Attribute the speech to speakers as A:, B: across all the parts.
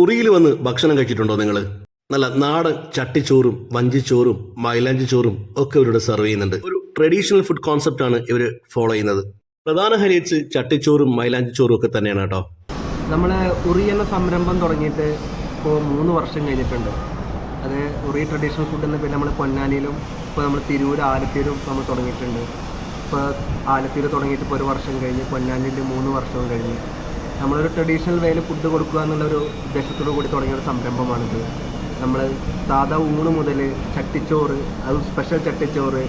A: ഉറിയിൽ വന്ന് ഭക്ഷണം കഴിച്ചിട്ടുണ്ടോ നിങ്ങൾ നല്ല നാടൻ ചട്ടിച്ചോറും വഞ്ചിച്ചോറും മൈലാഞ്ചി ചോറും ഒക്കെ ഇവരുടെ സെർവ് ചെയ്യുന്നുണ്ട്. ഒരു ട്രഡീഷണൽ ഫുഡ് കോൺസെപ്റ്റ് ആണ് ഇവർ ഫോളോ ചെയ്യുന്നത്. പ്രധാന ഹൈലൈറ്റ്സ് ചട്ടിച്ചോറും മൈലാഞ്ചി ചോറും ഒക്കെ തന്നെയാണ് കേട്ടോ.
B: നമ്മൾ ഉറി എന്ന സംരംഭം തുടങ്ങിയിട്ട് ഇപ്പോൾ മൂന്ന് വർഷം കഴിഞ്ഞിട്ടുണ്ട്. അത് ഉറി ട്രഡീഷണൽ ഫുഡ് എന്ന പേരിൽ നമ്മൾ പൊന്നാനിയിലും ഇപ്പോൾ നമ്മൾ തിരൂർ ആലത്തൂരും നമ്മൾ തുടങ്ങിയിട്ടുണ്ട്. ഇപ്പോൾ ആലത്തൂർ തുടങ്ങിയിട്ട് ഇപ്പോൾ ഒരു വർഷം കഴിഞ്ഞ് പൊന്നാനിയിൽ മൂന്ന് വർഷവും കഴിഞ്ഞ്. നമ്മളൊരു ട്രഡീഷണൽ വേയിൽ ഫുഡ് കൊടുക്കുക എന്നുള്ള ഒരു ഉദ്ദേശത്തോടു കൂടി തുടങ്ങിയ ഒരു സംരംഭമാണിത്. നമ്മൾ സാധാ ഊണ് മുതൽ ചട്ടിച്ചോറ് അത് സ്പെഷ്യൽ ചട്ടിച്ചോറ്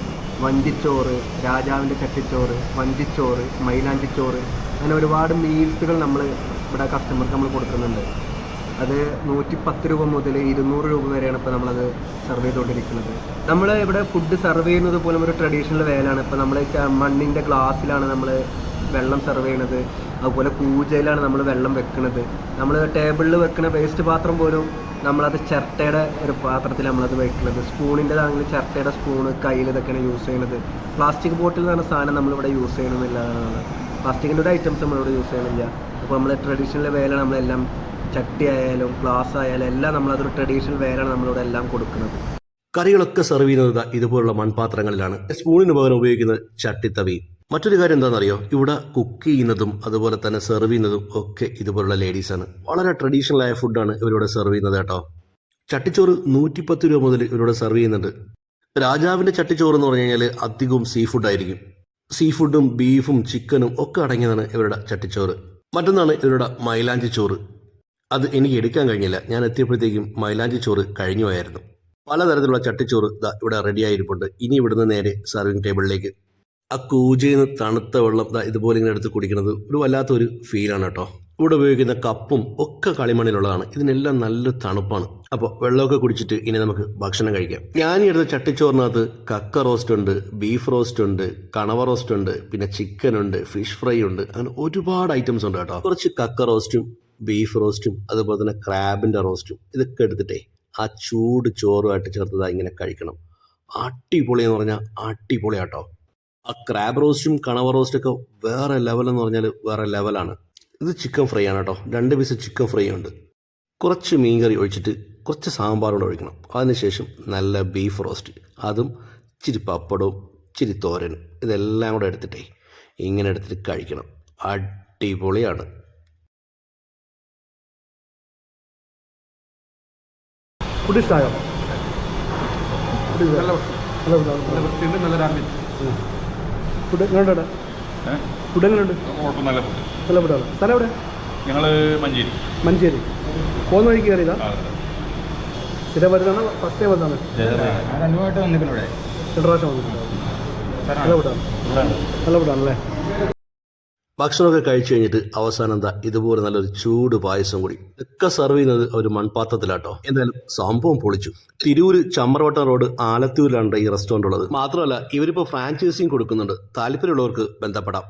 B: വഞ്ചിച്ചോറ് രാജാവിന്റെ ചട്ടിച്ചോറ് വഞ്ചിച്ചോറ് മൈലാഞ്ചിച്ചോറ് അങ്ങനെ ഒരുപാട് മീൽസുകൾ നമ്മൾ ഇവിടെ കസ്റ്റമർക്ക് നമ്മൾ കൊടുക്കുന്നുണ്ട്. അത് നൂറ്റി പത്ത് രൂപ മുതൽ ഇരുന്നൂറ് രൂപ വരെയാണ് ഇപ്പോൾ നമ്മളത് സെർവ് ചെയ്തുകൊണ്ടിരിക്കുന്നത്. നമ്മൾ ഇവിടെ ഫുഡ് സർവ് ചെയ്യുന്നത് പോലും ഒരു ട്രഡീഷണൽ വേലാണ് ഇപ്പോൾ നമ്മൾ മണ്ണിന്റെ ഗ്ലാസ്സിലാണ് നമ്മൾ വെള്ളം സെർവ് ചെയ്യണത്. അതുപോലെ പൂജയിലാണ് നമ്മൾ വെള്ളം വെക്കുന്നത് നമ്മൾ ടേബിളിൽ വെക്കുന്ന വേസ്റ്റ് പാത്രം പോലും നമ്മളത് ചിരട്ടയുടെ ഒരു പാത്രത്തിൽ നമ്മളത് വെക്കുന്നത് സ്പൂണിന്റെതാണെങ്കിൽ ചിരട്ടയുടെ സ്പൂണ് കയ്യിൽ ഇതൊക്കെയാണ് യൂസ് ചെയ്യുന്നത് പ്ലാസ്റ്റിക് ബോട്ടിൽ പറഞ്ഞ സാധനം നമ്മളിവിടെ യൂസ് ചെയ്യണമെന്നില്ല പ്ലാസ്റ്റിക്കിന്റെ ഒരു ഐറ്റംസ് നമ്മളിവിടെ യൂസ് ചെയ്യണില്ല. അപ്പോൾ നമ്മൾ ട്രഡീഷണൽ വേലാണ് നമ്മളെല്ലാം ചട്ടി ആയാലും ഗ്ലാസ് ആയാലും എല്ലാം നമ്മളതൊരു ട്രഡീഷണൽ വേലാണ് നമ്മളിവിടെ എല്ലാം കൊടുക്കുന്നത്.
A: കറികളൊക്കെ സെർവ് ചെയ്യുന്നത് ഇതുപോലുള്ള മൺപാത്രങ്ങളിലാണ്. സ്പൂണിന് പകരം ഉപയോഗിക്കുന്നത് ചട്ടിത്തവി. മറ്റൊരു കാര്യം എന്താണെന്നറിയോ? ഇവിടെ കുക്ക് ചെയ്യുന്നതും അതുപോലെ തന്നെ സെർവ് ചെയ്യുന്നതും ഒക്കെ ഇതുപോലുള്ള ലേഡീസാണ് വളരെ ട്രഡീഷണൽ ആയ ഫുഡാണ് ഇവരിവിടെ സെർവ് ചെയ്യുന്നത് കേട്ടോ. ചട്ടിച്ചോറ് നൂറ്റിപ്പത്ത് രൂപ മുതൽ ഇവരിവിടെ സെർവ് ചെയ്യുന്നുണ്ട്. രാജാവിന്റെ ചട്ടിച്ചോറ് എന്ന് പറഞ്ഞു കഴിഞ്ഞാൽ അധികവും സീ ഫുഡായിരിക്കും സീ ഫുഡും ബീഫും ചിക്കനും ഒക്കെ അടങ്ങിയതാണ് ഇവരുടെ ചട്ടിച്ചോറ്. മറ്റൊന്നാണ് ഇവരുടെ മൈലാഞ്ചി ചോറ്. അത് എനിക്ക് എടുക്കാൻ കഴിഞ്ഞില്ല. ഞാൻ എത്തിയപ്പോഴത്തേക്കും മൈലാഞ്ചി ചോറ് കഴിഞ്ഞു പോയായിരുന്നു പലതരത്തിലുള്ള ചട്ടിച്ചോറ് ഇവിടെ റെഡി ആയിരിപ്പുണ്ട്. ഇനി ഇവിടുന്ന് നേരെ സർവിംഗ് ടേബിളിലേക്ക് ആ കൂജയിൽ നിന്ന് തണുത്ത വെള്ളം ഇതുപോലെ ഇങ്ങനെ എടുത്ത് കുടിക്കുന്നത് ഒരു വല്ലാത്തൊരു ഫീലാണ് കേട്ടോ. ഇവിടെ ഉപയോഗിക്കുന്ന കപ്പും ഒക്കെ കളിമണ്ണിലുള്ളതാണ്. ഇതിനെല്ലാം നല്ല തണുപ്പാണ്. അപ്പോൾ വെള്ളമൊക്കെ കുടിച്ചിട്ട് ഇനി നമുക്ക് ഭക്ഷണം കഴിക്കാം. ഞാൻ എടുത്ത ചട്ടിച്ചോറിനകത്ത് കക്ക റോസ്റ്റ് ഉണ്ട് ബീഫ് റോസ്റ്റ് ഉണ്ട് കണവ റോസ്റ്റ് ഉണ്ട് പിന്നെ ചിക്കൻ ഉണ്ട് ഫിഷ് ഫ്രൈ ഉണ്ട്. അങ്ങനെ ഒരുപാട് ഐറ്റംസ് ഉണ്ട് കേട്ടോ. കുറച്ച് കക്ക റോസ്റ്റും ബീഫ് റോസ്റ്റും അതുപോലെ തന്നെ ക്രാബിന്റെ റോസ്റ്റും ഇതൊക്കെ എടുത്തിട്ടേ ആ ചൂട് ചോറുമായിട്ട് ചേർത്തതാ ഇങ്ങനെ കഴിക്കണം. അടിപൊളി എന്ന് പറഞ്ഞാൽ അടിപൊളി കേട്ടോ ആ ക്രാബ് റോസ്റ്റും കണവ റോസ്റ്റൊക്കെ വേറെ എന്ന് പറഞ്ഞാൽ വേറെ ലെവലാണ് ഇത് ചിക്കൻ ഫ്രൈ ആണ് കേട്ടോ രണ്ട് പീസ് ചിക്കൻ ഫ്രൈ ഉണ്ട്. കുറച്ച് മീൻ കറി ഒഴിച്ചിട്ട് കുറച്ച് സാമ്പാർ കൂടെ ഒഴിക്കണം. അതിനുശേഷം നല്ല ബീഫ് റോസ്റ്റ് അതും ഇച്ചിരി പപ്പടവും ഇച്ചിരി തോരനും ഇതെല്ലാം കൂടെ എടുത്തിട്ടേ ഇങ്ങനെ എടുത്തിട്ട് കഴിക്കണം. അടിപൊളിയാണ്.
C: ഫുഡ് ഇഷ്ടമായോ
D: നല്ല
C: നല്ല
D: നല്ല
C: ഫുഡ് എങ്ങനെയുണ്ട് ഫുഡ്
D: നല്ല ഫുഡ്
C: നല്ല ഫുഡാണ് സ്ഥലം എവിടെ?
D: ഞങ്ങൾ മഞ്ചേരി.
C: മഞ്ചേരി. പോകുന്ന വഴിക്ക് കയറിയതാ? സ്ഥിരം വരുന്നതാണ്? ഫസ്റ്റ് ടൈം
D: ഇവിടെ.
C: രണ്ട് പ്രാവശ്യം വന്നിട്ടുണ്ട്. നല്ല ഫുഡാണ് നല്ല ഫുഡാണ് അല്ലേ
A: ഭക്ഷണമൊക്കെ കഴിച്ചു കഴിഞ്ഞിട്ട് അവസാനം എന്താ ഇതുപോലെ നല്ലൊരു ചൂട് പായസം കൂടി. ഒക്കെ സെർവ് ചെയ്യുന്നത് ഒരു മൺപാത്രത്തിലാട്ടോ. എന്തായാലും സംഭവം പൊളിച്ചു. തിരൂര് ചമ്മറവട്ടം റോഡ് ആലത്തൂരിലാണ് ഈ റെസ്റ്റോറന്റ് ഉള്ളത്. മാത്രമല്ല ഇവരിപ്പോൾ ഫ്രാഞ്ചൈസിയും കൊടുക്കുന്നുണ്ട്. താല്പര്യമുള്ളവർക്ക് ബന്ധപ്പെടാം.